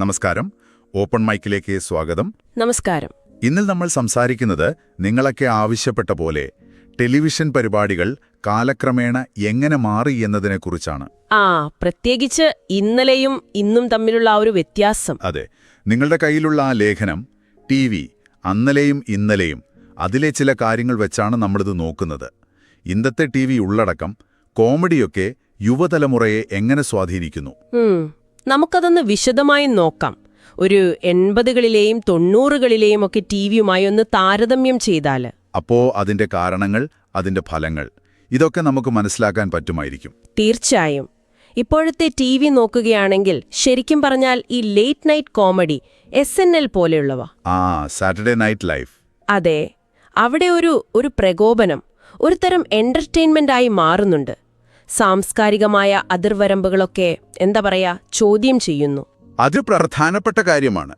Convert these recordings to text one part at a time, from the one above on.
നമസ്കാരം. ഓപ്പൺ മൈക്കിലേക്ക് സ്വാഗതം. നമസ്കാരം. ഇന്നിൽ നമ്മൾ സംസാരിക്കുന്നത് നിങ്ങളൊക്കെ ആവശ്യപ്പെട്ട പോലെ ടെലിവിഷൻ പരിപാടികൾ കാലക്രമേണ എങ്ങനെ മാറി എന്നതിനെക്കുറിച്ചാണ് ആ പ്രത്യേകിച്ച് ഇന്നലെയും ഇന്നും തമ്മിലുള്ള ആ ഒരു വ്യത്യാസം. അതെ നിങ്ങളുടെ കയ്യിലുള്ള ആ ലേഖനം ടി വി അന്നലെയും ഇന്നലെയും അതിലെ ചില കാര്യങ്ങൾ വെച്ചാണ് നമ്മളിത് നോക്കുന്നത്. ഇന്നത്തെ ടി വി ഉള്ളടക്കം കോമഡിയൊക്കെ യുവതലമുറയെ എങ്ങനെ സ്വാധീനിക്കുന്നു? നമുക്കതൊന്ന് വിശദമായി നോക്കാം. ഒരു എൺപതുകളിലെയും തൊണ്ണൂറുകളിലെയും ഒക്കെ ടി വിയുമായി ഒന്ന് താരതമ്യം ചെയ്താൽ അപ്പോ അതിന്റെ കാരണങ്ങൾ അതിന്റെ ഫലങ്ങൾ ഇതൊക്കെ നമുക്ക് മനസ്സിലാക്കാൻ പറ്റുമായിരിക്കും. തീർച്ചയായും. ഇപ്പോഴത്തെ ടി വി നോക്കുകയാണെങ്കിൽ ശരിക്കും പറഞ്ഞാൽ ഈ late night comedy S N L പോലെയുള്ളവ. ആ സാറ്റർഡേ നൈറ്റ് ലൈഫ്. അതെ. അവിടെ ഒരു ഒരു പ്രകോപനം ഒരു തരം എന്റർടൈൻമെന്റ് ആയി മാറുന്നുണ്ട്. സാംസ്കാരികമായ അതിർവരമ്പുകളൊക്കെ എന്താ പറയാ ചോദ്യം ചെയ്യുന്നു. അത് പ്രധാനപ്പെട്ട കാര്യമാണ്.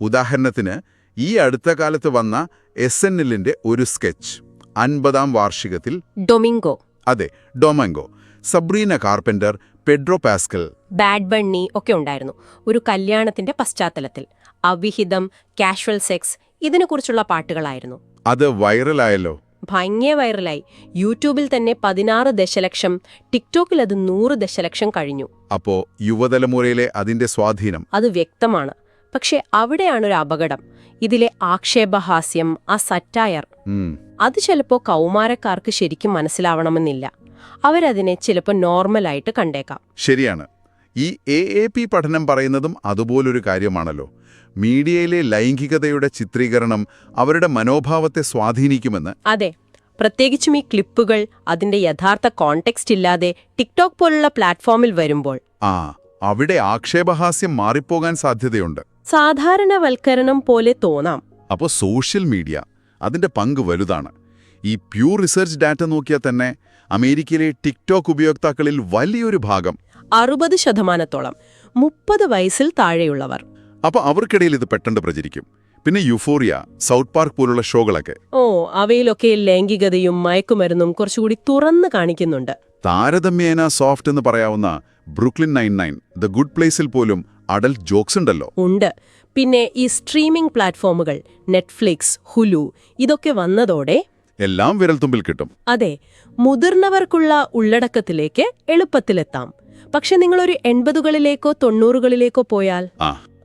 ഉദാഹരണത്തിന് ഈ അടുത്ത കാലത്ത് വന്ന എസ് എൻ എല്ലിന്റെ ഒരു സ്കെച്ച് അൻപതാം വാർഷികത്തിൽ ഡൊമിംഗോ. അതെ Domingo Sabrina Carpenter Pedro Pascal. Bad Bunny ഒക്കെ ഉണ്ടായിരുന്നു. ഒരു കല്യാണത്തിന്റെ പശ്ചാത്തലത്തിൽ. അവിഹിതം കാഷ്വൽ സെക്സ് ഇതിനെക്കുറിച്ചുള്ള പാട്ടുകളായിരുന്നു. അത് വൈറലായല്ലോ. ഭയങ്കര വൈറലായി. യൂട്യൂബിൽ തന്നെ പതിനാറ് ദശലക്ഷം ടിക്ടോക്കിൽ അത് നൂറ് ദശലക്ഷം കഴിഞ്ഞു. അപ്പോ യുവതലമുറയിലെ അതിന്റെ സ്വാധീനം. അത് വ്യക്തമാണ്. പക്ഷെ അവിടെയാണ് ഒരു അപകടം. ഇതിലെ ആക്ഷേപഹാസ്യം ആ സറ്റായർ. അത് ചിലപ്പോ കൗമാരക്കാർക്ക് ശരിക്കും മനസ്സിലാവണമെന്നില്ല. അവരതിനെ ചിലപ്പോൾ നോർമലായിട്ട് കണ്ടേക്കാം. ശരിയാണ്. ഈ എ പഠനം പറയുന്നതും അതുപോലൊരു കാര്യമാണല്ലോ. മീഡിയയിലെ ലൈംഗികതയുടെ ചിത്രീകരണം അവരുടെ മനോഭാവത്തെ സ്വാധീനിക്കുമെന്ന് അതെ പ്രത്യേകിച്ചും ഈ ക്ലിപ്പുകൾ അതിന്റെ യഥാർത്ഥ കോണ്ടെക്സ്റ്റ് ഇല്ലാതെ ടിക്ടോക്ക് പോലുള്ള പ്ലാറ്റ്ഫോമിൽ വരുമ്പോൾ. ആ അവിടെ ആക്ഷേപഹാസ്യം മാറിപ്പോകാൻ സാധ്യതയുണ്ട്. സാധാരണവൽക്കരണം പോലെ തോന്നാം. അപ്പോൾ സോഷ്യൽ മീഡിയ അതിന്റെ പങ്ക് വലുതാണ്. ഈ പ്യൂർ റിസർച്ച് ഡാറ്റ നോക്കിയാൽ തന്നെ അമേരിക്കയിലെ ടിക്ടോക്ക് ഉപയോക്താക്കളിൽ വലിയൊരു ഭാഗം അറുപത് ശതമാനത്തോളം മുപ്പത് വയസ്സിൽ താഴെയുള്ളവർ. അപ്പോൾ അവർക്കിടയിൽ ഇത് പെട്ടെന്ന് പ്രചരിക്കും. പിന്നെ യുഫോറിയ സൗത്ത് പാർക്ക് പോലുള്ള ഷോകളൊക്കെ. ഓ അവയിലൊക്കെ ലൈംഗികതയും മയക്കുമരുന്നും കുറച്ചുകൂടി തുറന്ന് കാണിക്കുന്നുണ്ട്. താരതമ്യേന സോഫ്റ്റ് എന്ന് പറയാവുന്ന Brooklyn Nine Nine The Good പ്ലേസിൽ പോലും അഡൽട്ട് ജോക്സ് ഉണ്ടല്ലോ. ഉണ്ട്. പിന്നെ ഈ സ്ട്രീമിംഗ് പ്ലാറ്റ്ഫോമുകൾ നെറ്റ്ഫ്ലിക്സ് ഹുലു ഇതൊക്കെ വന്നതോടെ എല്ലാം വിരൽത്തുമ്പിൽ കിട്ടും. അതെ മുതിർന്നവർക്കുള്ള ഉള്ളടക്കത്തിലേക്ക് എളുപ്പത്തിലെത്താം. പക്ഷെ നിങ്ങളൊരു എൺപതുകളിലേക്കോ തൊണ്ണൂറുകളിലേക്കോ പോയാൽ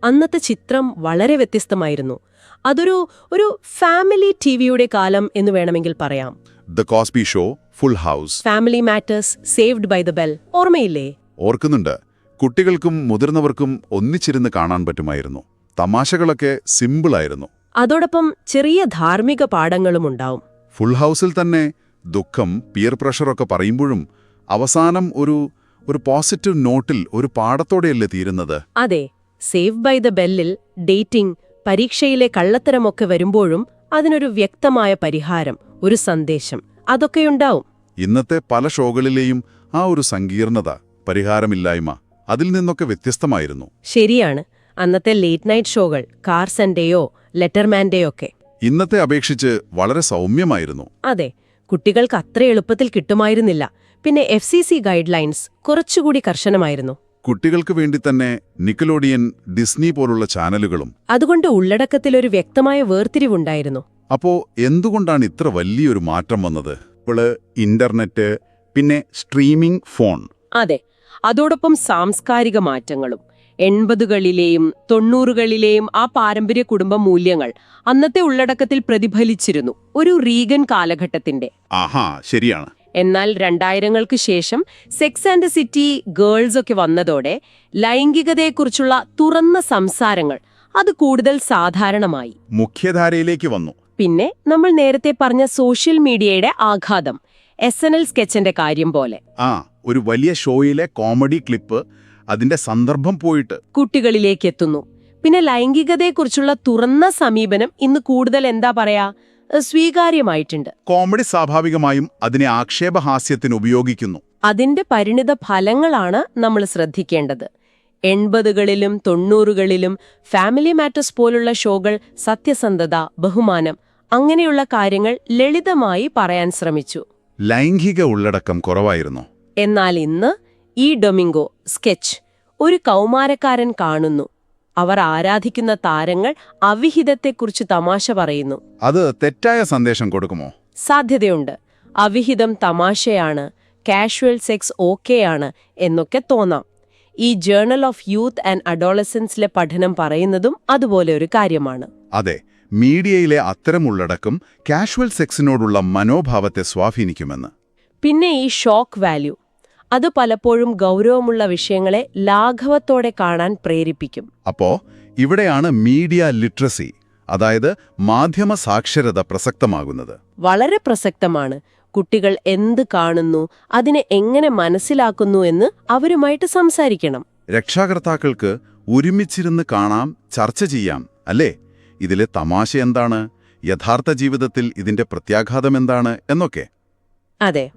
അന്നത്തെ ചിത്രം വളരെ വ്യത്യസ്തമായിരുന്നു. അതൊരു ഒരു ഫാമിലി ടി വിയുടെ കാലം എന്ന് വേണമെങ്കിൽ പറയാം. The Cosby Show Full House Family Matters Saved by the Bell ഓർമ്മയില്ലേ? ഓർക്കുന്നുണ്ട്. കുട്ടികൾക്കും മുതിർന്നവർക്കും ഒന്നിച്ചിരുന്ന് കാണാൻ പറ്റുമായിരുന്നു. തമാശകളൊക്കെ സിമ്പിൾ ആയിരുന്നു. അതോടൊപ്പം ചെറിയ ധാർമ്മിക പാഠങ്ങളും ഉണ്ടാവും. ഫുൾ ഹൗസിൽ തന്നെ ദുഃഖം പിയർ പ്രഷറൊക്കെ പറയുമ്പോഴും അവസാനം ഒരു ഒരു പോസിറ്റീവ് നോട്ടിൽ ഒരു പാഠത്തോടെയല്ലേ തീരുന്നത്? അതെ. സേവ് ബൈ ദ ബെല്ലിൽ ഡേറ്റിംഗ് പരീക്ഷയിലെ കള്ളത്തരമൊക്കെ വരുമ്പോഴും അതിനൊരു വ്യക്തമായ പരിഹാരം ഒരു സന്ദേശം. അതൊക്കെയുണ്ടാവും ഇന്നത്തെ പല ഷോകളിലെയും ആ ഒരു സങ്കീർണത പരിഹാരമില്ലായ്മ അതിൽ നിന്നൊക്കെ വ്യത്യസ്തമായിരുന്നു. ശരിയാണ്. അന്നത്തെ ലേറ്റ് നൈറ്റ് ഷോകൾ കാർസന്റെയോ ലെറ്റർമാന്റെയോ ഒക്കെ. ഇന്നത്തെ അപേക്ഷിച്ച് വളരെ സൗമ്യമായിരുന്നു. അതെ കുട്ടികൾക്ക് അത്ര എളുപ്പത്തിൽ കിട്ടുമായിരുന്നില്ല. പിന്നെ എഫ് സി സി ഗൈഡ്ലൈൻസ് കുറച്ചുകൂടി കർശനമായിരുന്നു. കുട്ടികൾക്ക് വേണ്ടി തന്നെ നിക്കലോഡിയൻ ഡിസ്നി പോലുള്ള ചാനലുകളും അതുകൊണ്ട് ഉള്ളടക്കത്തിൽ ഒരു വ്യക്തമായ വേർതിരിവുണ്ടായിരുന്നു. അപ്പോ എന്തുകൊണ്ടാണ് ഇത്ര വലിയൊരു മാറ്റം വന്നത്? ഇപ്പോൾ ഇന്റർനെറ്റ് പിന്നെ സ്ട്രീമിംഗ് ഫോൺ. അതെ അതോടൊപ്പം സാംസ്കാരിക മാറ്റങ്ങളും. എൺപതുകളിലെയും തൊണ്ണൂറുകളിലെയും ആ പാരമ്പര്യ കുടുംബ മൂല്യങ്ങൾ അന്നത്തെ ഉള്ളടക്കത്തിൽ പ്രതിഫലിച്ചിരുന്നു. ഒരു റീഗൻ കാലഘട്ടത്തിന്റെ. ആഹാ ശരിയാണ്. എന്നാൽ രണ്ടായിരങ്ങൾക്ക് ശേഷം സെക്സ് ആൻഡ് സിറ്റി ഗേൾസ് ഒക്കെ വന്നതോടെ ലൈംഗികതയെക്കുറിച്ചുള്ള തുറന്ന സംസാരങ്ങൾ അത് കൂടുതൽ സാധാരണമായി. മുഖ്യധാരയിലേക്ക് വന്നു. പിന്നെ നമ്മൾ നേരത്തെ പറഞ്ഞ സോഷ്യൽ മീഡിയയുടെ ആഘാതം എസ് എൻ എൽ സ്കെച്ചിന്റെ കാര്യം പോലെ. ആ ഒരു വലിയ ഷോയിലെ കോമഡി ക്ലിപ്പ് അതിന്റെ സന്ദർഭം പോയിട്ട്. കുട്ടികളിലേക്ക് എത്തുന്നു. പിന്നെ ലൈംഗികതയെക്കുറിച്ചുള്ള തുറന്ന സമീപനം ഇന്ന് കൂടുതൽ എന്താ പറയാ? സ്വീകാര്യമായിട്ടുണ്ട്. കോമഡി സ്വാഭാവികമായും അതിനെ ആക്ഷേപഹാസ്യത്തിന് ഉപയോഗിക്കുന്നു. അതിന്റെ പരിണിത ഫലങ്ങളാണ് നമ്മൾ ശ്രദ്ധിക്കേണ്ടത്. എൺപതുകളിലും തൊണ്ണൂറുകളിലും ഫാമിലി മാറ്റേഴ്സ് പോലുള്ള ഷോകൾ സത്യസന്ധത ബഹുമാനം അങ്ങനെയുള്ള കാര്യങ്ങൾ ലളിതമായി പറയാൻ ശ്രമിച്ചു. ലൈംഗിക ഉള്ളടക്കം കുറവായിരുന്നു. എന്നാൽ ഇന്ന് ഈ ഡൊമിംഗോ സ്കെച്ച് ഒരു കൗമാരക്കാരൻ കാണുന്നു. അവർ ആരാധിക്കുന്ന താരങ്ങൾ അവിഹിതത്തെക്കുറിച്ച് തമാശ പറയുന്നു. അത് തെറ്റായ സന്ദേശം കൊടുക്കുമോ? സാധ്യതയുണ്ട്. അവിഹിതം തമാശയാണ് കാഷ്വൽ സെക്സ് ഓക്കെയാണ് എന്നൊക്കെ തോന്നാം. ഈ ജേണൽ ഓഫ് യൂത്ത് ആൻഡ് അഡോളസൻസിലെ പഠനം പറയുന്നതും അതുപോലെ ഒരു കാര്യമാണ്. അതെ മീഡിയയിലെ അത്തരം ഉള്ളടക്കം കാഷ്വൽ സെക്സിനോടുള്ള മനോഭാവത്തെ സ്വാധീനിക്കുമെന്ന്. പിന്നെ ഈ ഷോക്ക് വാല്യൂ. അത് പലപ്പോഴും ഗൗരവമുള്ള വിഷയങ്ങളെ ലാഘവത്തോടെ കാണാൻ പ്രേരിപ്പിക്കും. അപ്പോ ഇവിടെയാണ് മീഡിയ ലിറ്ററസി അതായത് മാധ്യമ സാക്ഷരത പ്രസക്തമാകുന്നത്. വളരെ പ്രസക്തമാണ്. കുട്ടികൾ എന്ത് കാണുന്നു അതിനെ എങ്ങനെ മനസ്സിലാക്കുന്നു എന്ന് അവരുമായിട്ട് സംസാരിക്കണം. രക്ഷാകർത്താക്കൾക്ക് ഒരുമിച്ചിരുന്ന് കാണാം ചർച്ച ചെയ്യാം അല്ലേ? ഇതിലെ തമാശ എന്താണ്? യഥാർത്ഥ ജീവിതത്തിൽ ഇതിന്റെ പ്രത്യാഘാതം എന്താണ്? എന്നൊക്കെ. അതെ.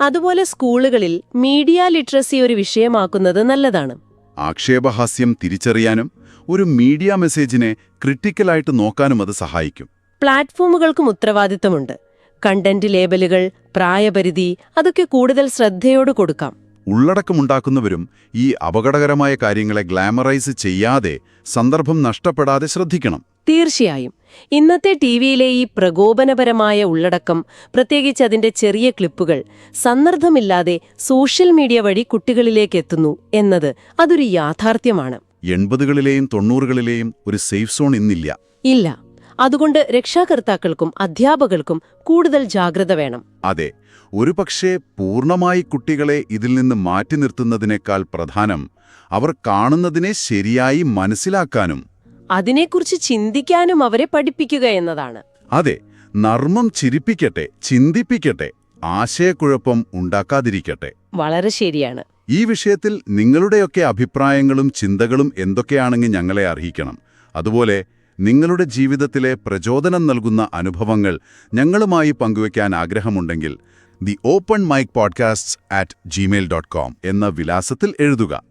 അതുപോലെ സ്കൂളുകളിൽ മീഡിയ ലിറ്ററസി ഒരു വിഷയമാക്കുന്നത് നല്ലതാണ്. ആക്ഷേപഹാസ്യം തിരിച്ചറിയാനും ഒരു മീഡിയ മെസ്സേജിനെ ക്രിട്ടിക്കലായിട്ട് നോക്കാനും അത് സഹായിക്കും. പ്ലാറ്റ്ഫോമുകൾക്കും ഉത്തരവാദിത്തമുണ്ട്. കണ്ടന്റ് ലേബലുകൾ പ്രായപരിധി അതൊക്കെ കൂടുതൽ ശ്രദ്ധയോട് കൊടുക്കാം. ഉള്ളടക്കമുണ്ടാക്കുന്നവരും ഈ അപകടകരമായ കാര്യങ്ങളെ ഗ്ലാമറൈസ് ചെയ്യാതെ സന്ദർഭം നഷ്ടപ്പെടാതെ ശ്രദ്ധിക്കണം. തീർച്ചയായും. ഇന്നത്തെ ടി വിയിലെ ഈ പ്രകോപനപരമായ ഉള്ളടക്കം പ്രത്യേകിച്ച് അതിന്റെ ചെറിയ ക്ലിപ്പുകൾ സന്ദർഭമില്ലാതെ സോഷ്യൽ മീഡിയ വഴി കുട്ടികളിലേക്ക് എത്തുന്നു എന്നത് അതൊരു യാഥാർത്ഥ്യമാണ്. എൺപതുകളിലെയും തൊണ്ണൂറുകളിലെയും ഒരു സേഫ് സോൺ ഇന്നില്ല. ഇല്ല. അതുകൊണ്ട് രക്ഷാകർത്താക്കൾക്കും അധ്യാപകർക്കും കൂടുതൽ ജാഗ്രത വേണം. അതെ. ഒരുപക്ഷേ പൂർണമായി കുട്ടികളെ ഇതിൽ നിന്ന് മാറ്റി നിർത്തുന്നതിനേക്കാൾ പ്രധാനം അവർ കാണുന്നതിനെ ശരിയായി മനസ്സിലാക്കാനും അതിനെക്കുറിച്ച് ചിന്തിക്കാനും അവരെ പഠിപ്പിക്കുക എന്നതാണ്. അതെ നർമ്മം ചിരിപ്പിക്കട്ടെ ചിന്തിപ്പിക്കട്ടെ ആശയക്കുഴപ്പം ഉണ്ടാക്കാതിരിക്കട്ടെ. വളരെ ശരിയാണ്. ഈ വിഷയത്തിൽ നിങ്ങളുടെയൊക്കെ അഭിപ്രായങ്ങളും ചിന്തകളും എന്തൊക്കെയാണെങ്കിൽ ഞങ്ങളെ അറിയിക്കണം. അതുപോലെ നിങ്ങളുടെ ജീവിതത്തിലെ പ്രചോദനം നൽകുന്ന അനുഭവങ്ങൾ ഞങ്ങളുമായി പങ്കുവയ്ക്കാൻ ആഗ്രഹമുണ്ടെങ്കിൽ The Open Mic Podcast at Gmail dot com എന്ന വിലാസത്തിൽ എഴുതുക.